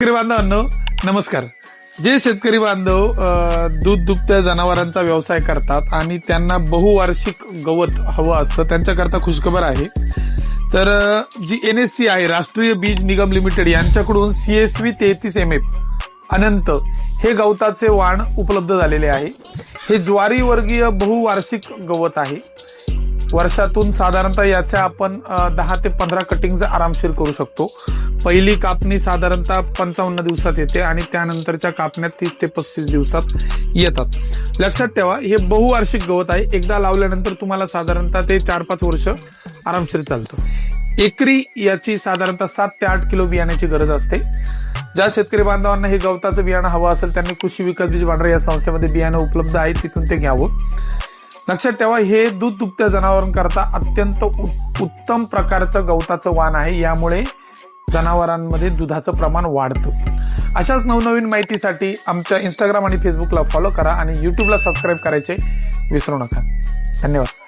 शेतकरी बांधवांनो नमस्कार. जे शेतकरी बांधव दूध दुभत्या जनावरांचा व्यवसाय करतात आणि त्यांना बहुवार्षिक गवत हवं असतं त्यांच्याकरता खुशखबर आहे. तर जी एन एस सी आहे राष्ट्रीय बीज निगम लिमिटेड यांच्याकडून सी एस व्ही तेहतीस एम एफ अनंत हे गवताचे वाण उपलब्ध झालेले आहे. हे ज्वारी वर्गीय बहुवार्षिक गवत आहे. वर्षातून साधारणतः याच्या आपण दहा ते पंधरा कटिंग आरामशीर करू शकतो. पहिली कापणी साधारणतः पंचावन्न दिवसात येते आणि त्यानंतरच्या कापण्यात तीस ते पस्तीस दिवसात येतात. लक्षात ठेवा हे बहुवार्षिक गवत आहे. एकदा लावल्यानंतर तुम्हाला साधारणतः ते चार पाच वर्ष आरामशीर चालतं. एकरी याची साधारणतः सात ते आठ किलो बियाण्याची गरज असते. ज्या शेतकरी बांधवांना हे गवताचं बियाणं हवं असेल त्यांनी कृषी विकास बीज भांडार या संस्थेमध्ये बियाणं उपलब्ध आहे तिथून ते घ्यावं. लक्षात ठेवा हे दूध दुभत्या जनावरांकरता अत्यंत उत्तम प्रकारचं गवताचं वाण आहे. यामुळे जनावरांमध्ये दुधाचं प्रमाण वाढतं. अशाच नवनवीन माहितीसाठी आमच्या इंस्टाग्राम आणि फेसबुकला फॉलो करा आणि यूट्यूबला सबस्क्राईब करायचे विसरू नका. धन्यवाद.